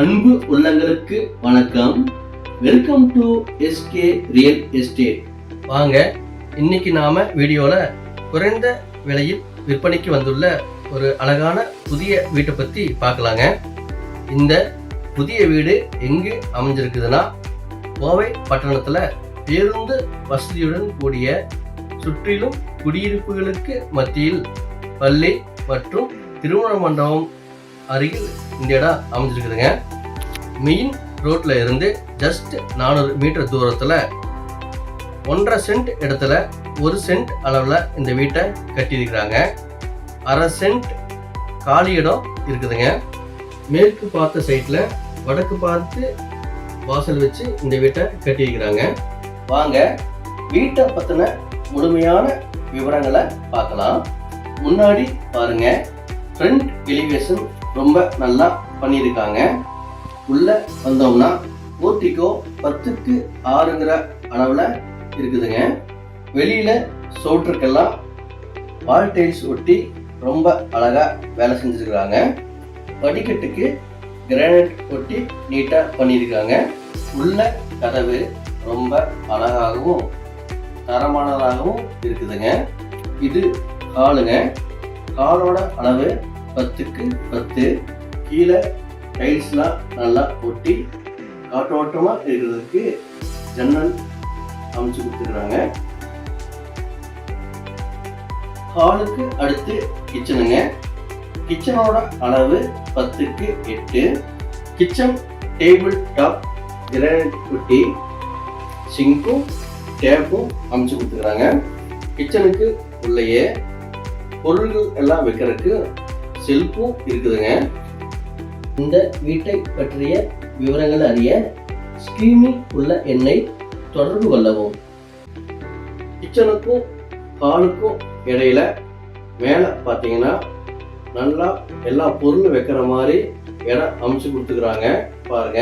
அன்பு உள்ளங்களுக்கு வணக்கம். Welcome to S K real estate வாங்க இன்னைக்கு நாம வீடியோல குறைந்த விலையில் விற்பனைக்கு வந்துள்ள ஒரு அழகான புதிய வீட்டை பத்தி பார்க்கலாங்க. இந்த புதிய வீடு எங்கு அமைஞ்சிருக்குதுன்னா கோவை பட்டணத்துல பேருந்து வசதியுடன் கூடிய சுற்றிலும் குடியிருப்புகளுக்கு மத்தியில் பள்ளி மற்றும் திருமண மண்டபம் அருகில் இந்த இடம் அமைஞ்சிருக்குதுங்க. மெயின் ரோட்ல இருந்து ஜஸ்ட் நானூறு மீட்டர் தூரத்துல ஒன்றரை சென்ட் இடத்துல ஒரு சென்ட் அளவில் இந்த வீட்டை கட்டியிருக்கிறாங்க. அரை சென்ட் காலி இடம் இருக்குதுங்க. மேற்கு பார்த்த சைட்டில் வடக்கு பார்த்து வாசல் வச்சு இந்த வீட்டை கட்டியிருக்கிறாங்க. வாங்க வீட்டை பற்றின முழுமையான விவரங்களை பார்க்கலாம். முன்னாடி பாருங்க ஃப்ரண்ட் எலிவேஷன் ரொம்ப நல்லா பண்ணியிருக்காங்க. உள்ள வந்தோம்னா போர்ட்டிகோ பத்துக்கு ஆறுங்கிற அளவில் இருக்குதுங்க. வெளியில் சோற்றுக்கெல்லாம் வால் டைல்ஸ் ஒட்டி ரொம்ப அழகாக வேலை செஞ்சுருக்குறாங்க. படிக்கட்டுக்கு கிரானைட் ஒட்டி நீட்டாக பண்ணியிருக்காங்க. உள்ள கதவு ரொம்ப அழகாகவும் தரமானதாகவும் இருக்குதுங்க. இது காலுங்க. காலோட அளவு பத்துக்கு பத்து கீழே டைல்ஸ்லாம் நல்லா ஒட்டி காற்றோட்டமாக இருக்கிறதுக்கு ஜன்னல் அமைச்சு கொடுத்துருக்காங்க. ஹாலுக்கு அடுத்து கிச்சனுங்க கிச்சனோட அளவு பத்துக்கு எட்டு. கிச்சன் டேபிள் டாப் கிரானைட் குட்டி சிங்க்கும் டேப்பும் அமைச்சு கொடுத்துருக்குறாங்க கிச்சனுக்கு உள்ளேயே பொருள்கள் எல்லாம் வைக்கிறதுக்கு செல்ஃபும் இருக்குதுங்க. இந்த வீட்டை பற்றிய விவரங்கள் அறிய ஸ்கிரீனில் உள்ள எண்ணை தொடர்பு கொள்ளவும். கிச்சனுக்கும் ஹாலுக்கும் இடையில மேலே பார்த்தீங்கன்னா நல்லா எல்லா பொருளும் வைக்கிற மாதிரி இடம் அமைச்சு கொடுத்துக்கிறாங்க. பாருங்க.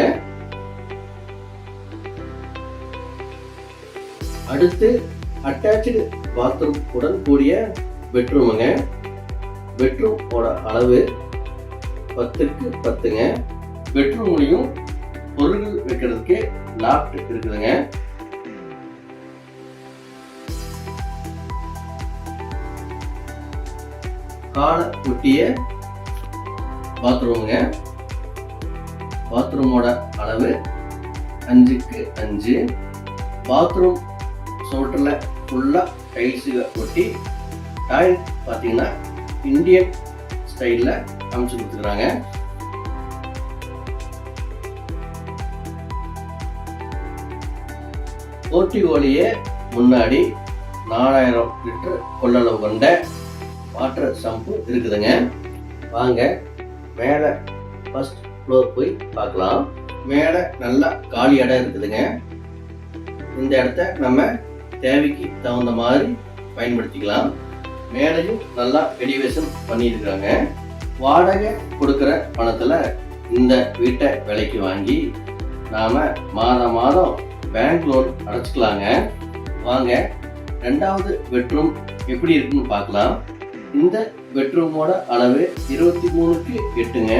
அடுத்து அட்டாச்சு பாத்ரூம் உடன் கூடிய பெட்ரூமுங்க பெட்ரூமோட அளவு பத்துக்கு பத்துங்க. பெட்ரூம்லையும் பொருள் வைக்கிறதுக்கு லாப்ட் இருக்குதுங்க. கால ஒட்டிய பாத்ரூமுங்க பாத்ரூமோட அளவு அஞ்சுக்கு அஞ்சு. பாத்ரூம் சோட்டில் ஃபுல்லாக டைல்ஸுக ஒட்டி டாய்லெட் பார்த்தீங்கன்னா இந்தியன் ஸ்டைலில் அமைச்சு கொடுத்துருக்குறாங்க போர்ட்டிகோலியே முன்னாடி நாலாயிரம் லிட்டர் கொள்ளளவு கொண்ட வாட்டர் சம்பு இருக்குதுங்க. வாங்க மேலே ஃபஸ்ட் ஃப்ளோர் போய் பார்க்கலாம். மேலே நல்லா காலி இடம் இருக்குதுங்க. இந்த இடத்த நம்ம தேவைக்கு தகுந்த மாதிரி பயன்படுத்திக்கலாம். மேலையும் நல்லா எலிவேஷன் பண்ணியிருக்கிறாங்க வாடகை கொடுக்குற பணத்தில் இந்த வீட்டை விலைக்கு வாங்கி நாம் மாதம் மாதம் பேங்க் லோன் அடைச்சிக்கலாங்க. வாங்க ரெண்டாவது பெட்ரூம் எப்படி இருக்குன்னு பார்க்கலாம். இந்த பெட்ரூமோட அளவு இருபத்தி மூணுக்கு எட்டுங்க.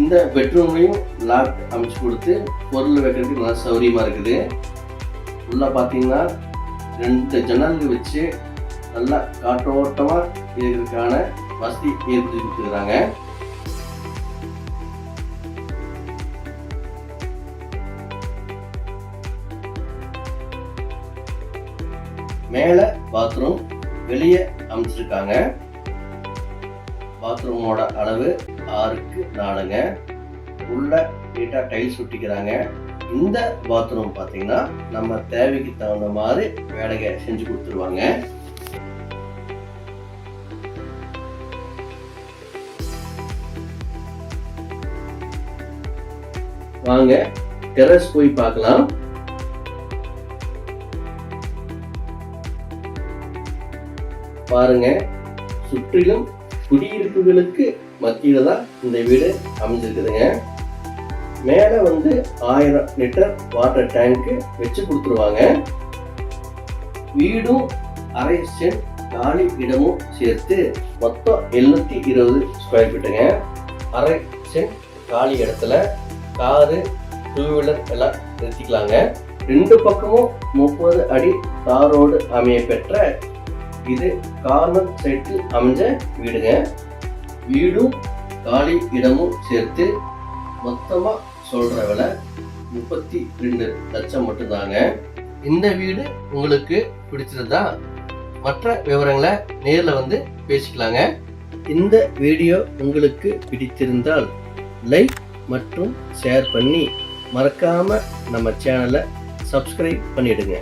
இந்த பெட்ரூம்லையும் லாக் அமைச்சு கொடுத்து பொருள் வைக்கிறதுக்கு நல்லா சௌகரியமாக இருக்குது. உள்ளே பார்த்தீங்கன்னா ரெண்டு ஜன்னலுக்கு வச்சு நல்லா காற்றோட்டமாக இருக்கிறதுக்கான வசதி ஏற்படுத்தி கொடுத்துருக்குறாங்க மேலே பாத்ரூம் வெளியே அமைச்சிருக்காங்க. பாத்ரூமோட அளவு ஆறுக்கு நாலுங்க. உள்ள நீட்டாக டைல்ஸ் ஒட்டிக்கிறாங்க. இந்த பாத்ரூம் பார்த்தீங்கன்னா நம்ம தேவைக்கு தகுந்த மாதிரி வேலையை செஞ்சு கொடுத்துருவாங்க. வாங்க டெரஸ் போய் பார்க்கலாம். பாருங்க சுற்றிலும் குடியிருப்புகளுக்கு மத்தியில தான் இந்த வீடு அமைஞ்சிருக்குதுங்க. மேலே வந்து ஆயிரம் லிட்டர் வாட்டர் டேங்க்கு வச்சு கொடுத்துருவாங்க. வீடும் அரை சென்ட் காலி இடமும் சேர்த்து மொத்தம் எழுநூத்தி இருபது ஸ்கொயர் ஃபீட்டுங்க அரை சென்ட் காலி இடத்துல காரு டூ வீலர் எல்லாம் நிறுத்திக்கலாங்க. ரெண்டு பக்கமும் முப்பது அடி தாரோடு அமைய பெற்ற இது கார்னர் சைட்டில் அமைஞ்ச வீடுங்க. வீடும் காலி இடமும் சேர்த்து மொத்தமாக சொல்கிற விலை முப்பத்தி ரெண்டு லட்சம் மட்டும்தாங்க. இந்த வீடு உங்களுக்கு பிடிச்சிருந்தா மற்ற விவரங்களை நேரில் வந்து பேசிக்கலாங்க. இந்த வீடியோ உங்களுக்கு பிடித்திருந்தால் லைக் மற்றும் ஷேர் பண்ணி மறக்காமல் நம்ம சேனலை சப்ஸ்கிரைப் பண்ணிவிடுங்க